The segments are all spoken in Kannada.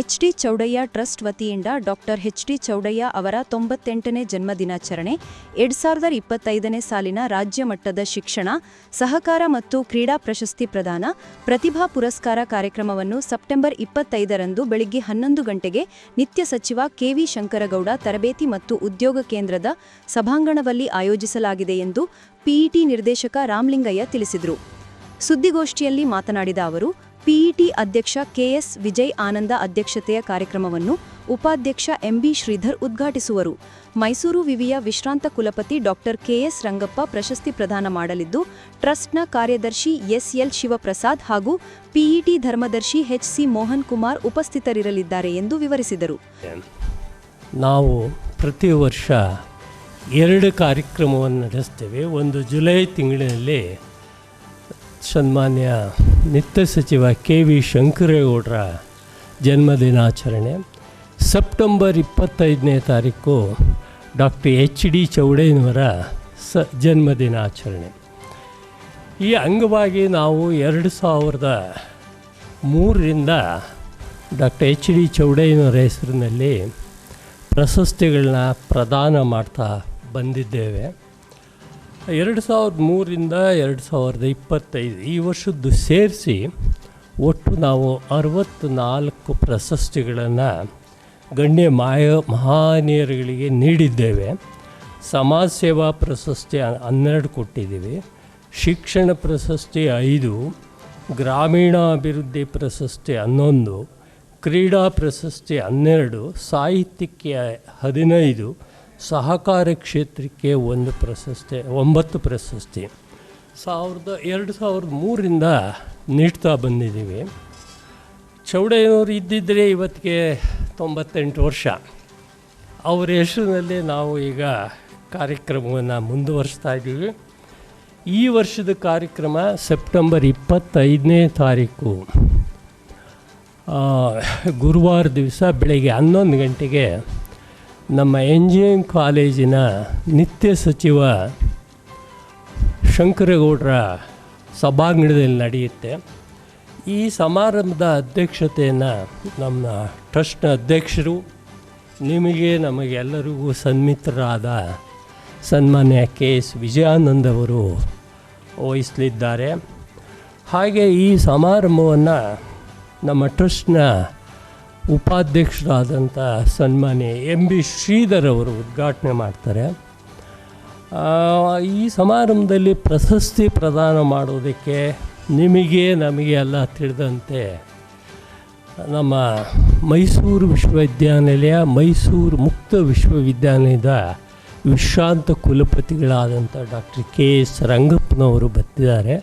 ಎಚ್ ಡಿ ಚೌಡಯ್ಯ ಟ್ರಸ್ಟ್ ವತಿಯಿಂದ ಡಾಕ್ಟರ್ ಎಚ್ ಡಿ ಚೌಡಯ್ಯ ಅವರ ತೊಂಬತ್ತೆಂಟನೇ ಜನ್ಮದಿನಾಚರಣೆ, ಎರಡ್ ಸಾವಿರದ ಇಪ್ಪತ್ತೈದನೇ ಸಾಲಿನ ರಾಜ್ಯ ಮಟ್ಟದ ಶಿಕ್ಷಣ, ಸಹಕಾರ ಮತ್ತು ಕ್ರೀಡಾ ಪ್ರಶಸ್ತಿ ಪ್ರದಾನ, ಪ್ರತಿಭಾ ಪುರಸ್ಕಾರ ಕಾರ್ಯಕ್ರಮವನ್ನು ಸೆಪ್ಟೆಂಬರ್ ಇಪ್ಪತ್ತೈದರಂದು ಬೆಳಿಗ್ಗೆ ಹನ್ನೊಂದು ಗಂಟೆಗೆ ನಿತ್ಯ ಸಚಿವ ಕೆವಿ ಶಂಕರಗೌಡ ತರಬೇತಿ ಮತ್ತು ಉದ್ಯೋಗ ಕೇಂದ್ರದ ಸಭಾಂಗಣದಲ್ಲಿ ಆಯೋಜಿಸಲಾಗಿದೆ ಎಂದು ಪಿಇಟಿ ನಿರ್ದೇಶಕ ರಾಮಲಿಂಗಯ್ಯ ತಿಳಿಸಿದರು. ಸುದ್ದಿಗೋಷ್ಠಿಯಲ್ಲಿ ಮಾತನಾಡಿದ ಅವರು ಪಿಇಟಿ ಅಧ್ಯಕ್ಷ ಕೆಎಸ್ ವಿಜಯ್ ಆನಂದ ಅಧ್ಯಕ್ಷತೆಯ ಕಾರ್ಯಕ್ರಮವನ್ನು ಉಪಾಧ್ಯಕ್ಷ ಎಂಬಿ ಶ್ರೀಧರ್ ಉದ್ಘಾಟಿಸುವರು. ಮೈಸೂರು ವಿವಿಯ ವಿಶ್ರಾಂತ ಕುಲಪತಿ ಡಾಕ್ಟರ್ ಕೆಎಸ್ ರಂಗಪ್ಪ ಪ್ರಶಸ್ತಿ ಪ್ರದಾನ ಮಾಡಲಿದ್ದು, ಟ್ರಸ್ಟ್ನ ಕಾರ್ಯದರ್ಶಿ ಎಸ್ಎಲ್ ಶಿವಪ್ರಸಾದ್ ಹಾಗೂ ಪಿಇಟಿ ಧರ್ಮದರ್ಶಿ ಎಚ್ಸಿ ಮೋಹನ್ ಕುಮಾರ್ ಉಪಸ್ಥಿತರಿರಲಿದ್ದಾರೆ ಎಂದು ವಿವರಿಸಿದರು. ನಾವು ಪ್ರತಿ ವರ್ಷ ಎರಡು ಕಾರ್ಯಕ್ರಮವನ್ನು ನಡೆಸ್ತೇವೆ. ಒಂದು ಜುಲೈ ತಿಂಗಳಿನಲ್ಲಿ ಸನ್ಮಾನ್ಯ ನಿತ್ಯ ಸಚಿವ ಕೆ ವಿ ಶಂಕರೇಗೌಡರ ಜನ್ಮದಿನಾಚರಣೆ. ಸೆಪ್ಟೆಂಬರ್ ಇಪ್ಪತ್ತೈದನೇ ತಾರೀಕು ಡಾಕ್ಟರ್ ಎಚ್ ಡಿ ಚೌಡಯ್ಯನವರ ಸ ಜನ್ಮದಿನಾಚರಣೆ. ಈ ಅಂಗವಾಗಿ ನಾವು ಎರಡು ಸಾವಿರದ ಮೂರರಿಂದ ಡಾಕ್ಟರ್ ಎಚ್ ಡಿ ಚೌಡಯ್ಯನವರ ಹೆಸರಿನಲ್ಲಿ ಪ್ರಶಸ್ತಿಗಳನ್ನ ಪ್ರದಾನ ಮಾಡ್ತಾ ಬಂದಿದ್ದೇವೆ. ಎರಡು ಸಾವಿರದ ಮೂರರಿಂದ ಎರಡು ಸಾವಿರದ ಇಪ್ಪತ್ತೈದು ಈ ವರ್ಷದ್ದು ಸೇರಿಸಿ ಒಟ್ಟು ನಾವು ಅರವತ್ತು ನಾಲ್ಕು ಪ್ರಶಸ್ತಿಗಳನ್ನು ಗಣ್ಯ ಮಾಯ ಮಹಾನೀಯರುಗಳಿಗೆ ನೀಡಿದ್ದೇವೆ. ಸಮಾಜ ಸೇವಾ ಪ್ರಶಸ್ತಿ ಹನ್ನೆರಡು ಕೊಟ್ಟಿದ್ದೀವಿ. ಶಿಕ್ಷಣ ಪ್ರಶಸ್ತಿ ಐದು, ಗ್ರಾಮೀಣಾಭಿವೃದ್ಧಿ ಪ್ರಶಸ್ತಿ ಹನ್ನೊಂದು, ಕ್ರೀಡಾ ಪ್ರಶಸ್ತಿ ಹನ್ನೆರಡು, ಸಾಹಿತ್ಯಕ್ಕೆ ಹದಿನೈದು ಸಹಕಾರ ಕ್ಷೇತ್ರಕ್ಕೆ ಒಂದು ಪ್ರಶಸ್ತಿ, ಒಂಬತ್ತು ಪ್ರಶಸ್ತಿ. ಸಾವಿರದ ಎರಡು ಸಾವಿರದ ಮೂರರಿಂದ ನೀಡ್ತಾ ಬಂದಿದ್ದೀವಿ. ಚೌಡಯ್ಯನವರು ಇದ್ದಿದ್ದರೆ ಇವತ್ತಿಗೆ ತೊಂಬತ್ತೆಂಟು ವರ್ಷ. ಅವರ ಹೆಸರಿನಲ್ಲಿ ನಾವು ಈಗ ಕಾರ್ಯಕ್ರಮವನ್ನು ಮುಂದುವರಿಸ್ತಾ ಇದ್ದೀವಿ. ಈ ವರ್ಷದ ಕಾರ್ಯಕ್ರಮ ಸೆಪ್ಟೆಂಬರ್ ಇಪ್ಪತ್ತೈದನೇ ತಾರೀಕು. ಗುರುವಾರ ದಿವಸ ಬೆಳಗ್ಗೆ ಹನ್ನೊಂದು ಗಂಟೆಗೆ ನಮ್ಮ ಎಂಜಿನಿಯರಿಂಗ್ ಕಾಲೇಜಿನ ನಿತ್ಯ ಸಚಿವ ಶಂಕರಗೌಡರ ಸಭಾಂಗಣದಲ್ಲಿ ನಡೆಯುತ್ತೆ. ಈ ಸಮಾರಂಭದ ಅಧ್ಯಕ್ಷತೆಯನ್ನು ನಮ್ಮ ಟ್ರಸ್ಟ್ನ ಅಧ್ಯಕ್ಷರು, ನಿಮಗೆ ನಮಗೆಲ್ಲರಿಗೂ ಸನ್ಮಿತ್ರರಾದ ಸನ್ಮಾನ್ಯ ಕೆ ಎಸ್ ವಿಜಯಾನಂದ್ ಅವರು ವಹಿಸಲಿದ್ದಾರೆ. ಹಾಗೆ ಈ ಸಮಾರಂಭವನ್ನು ನಮ್ಮ ಟ್ರಸ್ಟ್ನ ಉಪಾಧ್ಯಕ್ಷರಾದಂಥ ಸನ್ಮಾನ್ಯ ಎಂ ಬಿ ಶ್ರೀಧರ್ ಅವರು ಉದ್ಘಾಟನೆ ಮಾಡ್ತಾರೆ. ಈ ಸಮಾರಂಭದಲ್ಲಿ ಪ್ರಶಸ್ತಿ ಪ್ರದಾನ ಮಾಡೋದಕ್ಕೆ ನಿಮಗೆ, ನಮಗೆ ಎಲ್ಲ ತಿಳಿದಂತೆ ನಮ್ಮ ಮೈಸೂರು ವಿಶ್ವವಿದ್ಯಾನಿಲಯ, ಮೈಸೂರು ಮುಕ್ತ ವಿಶ್ವವಿದ್ಯಾನಿಲಯದ ವಿಶ್ರಾಂತ ಕುಲಪತಿಗಳಾದಂಥ ಡಾಕ್ಟರ್ ಕೆ ಎಸ್ ರಂಗಪ್ಪನವರು ಬರ್ತಿದ್ದಾರೆ.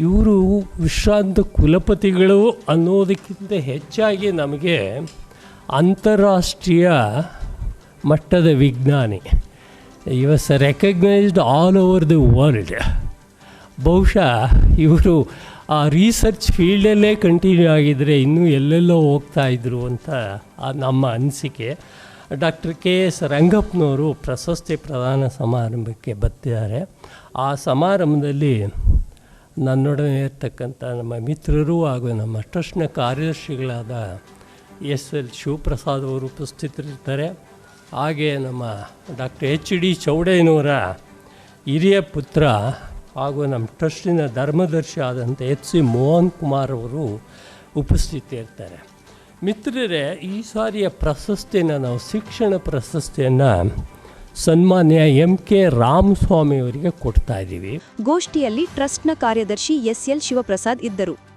ಇವರು ವಿಶ್ರಾಂತ ಕುಲಪತಿಗಳು ಅನ್ನೋದಕ್ಕಿಂತ ಹೆಚ್ಚಾಗಿ ನಮಗೆ ಅಂತಾರಾಷ್ಟ್ರೀಯ ಮಟ್ಟದ ವಿಜ್ಞಾನಿ. Was recognised all over the world ಬಹುಶಃ ಇವರು ಆ ರಿಸರ್ಚ್ ಫೀಲ್ಡಲ್ಲೇ ಕಂಟಿನ್ಯೂ ಆಗಿದ್ದರೆ ಇನ್ನೂ ಎಲ್ಲೆಲ್ಲೋ ಹೋಗ್ತಾ ಇದ್ರು ಅಂತ ನಮ್ಮ ಅನಿಸಿಕೆ. ಡಾಕ್ಟರ್ ಕೆ ಎಸ್ ರಂಗಪ್ಪನವರು ಪ್ರಶಸ್ತಿ ಪ್ರದಾನ ಸಮಾರಂಭಕ್ಕೆ ಬರ್ತಿದ್ದಾರೆ. ಆ ಸಮಾರಂಭದಲ್ಲಿ ನನ್ನೊಡನೆ ಇರ್ತಕ್ಕಂಥ ನಮ್ಮ ಮಿತ್ರರು ಹಾಗೂ ನಮ್ಮ ಟ್ರಸ್ಟ್ನ ಕಾರ್ಯದರ್ಶಿಗಳಾದ ಎಸ್ ಎಲ್ ಶಿವಪ್ರಸಾದ್ ಅವರು ಉಪಸ್ಥಿತರಿರ್ತಾರೆ ಹಾಗೆ ನಮ್ಮ ಡಾಕ್ಟರ್ ಎಚ್ ಡಿ ಚೌಡಯ್ಯನವರ ಹಿರಿಯ ಪುತ್ರ ಹಾಗೂ ನಮ್ಮ ಟ್ರಸ್ಟಿನ ಧರ್ಮದರ್ಶಿ ಆದಂಥ ಎಚ್ ಸಿ ಮೋಹನ್ ಕುಮಾರ್ ಅವರು ಉಪಸ್ಥಿತಿರ್ತಾರೆ ಮಿತ್ರರೇ, ಈ ಸಾರಿಯ ಪ್ರಶಸ್ತಿಯನ್ನು ನಾವು ಶಿಕ್ಷಣ ಪ್ರಶಸ್ತಿಯನ್ನು ಸನ್ಮಾನ್ಯ ಎಂ ಕೆ ರಾಮಸ್ವಾಮಿ ಅವರಿಗೆ ಕೊಡ್ತಾ ಇದ್ದೀವಿ. ಗೋಷ್ಠಿಯಲ್ಲಿ ಟ್ರಸ್ಟ್ನ ಕಾರ್ಯದರ್ಶಿ ಎಸ್ಎಲ್ ಶಿವಪ್ರಸಾದ್ ಇದ್ದರು.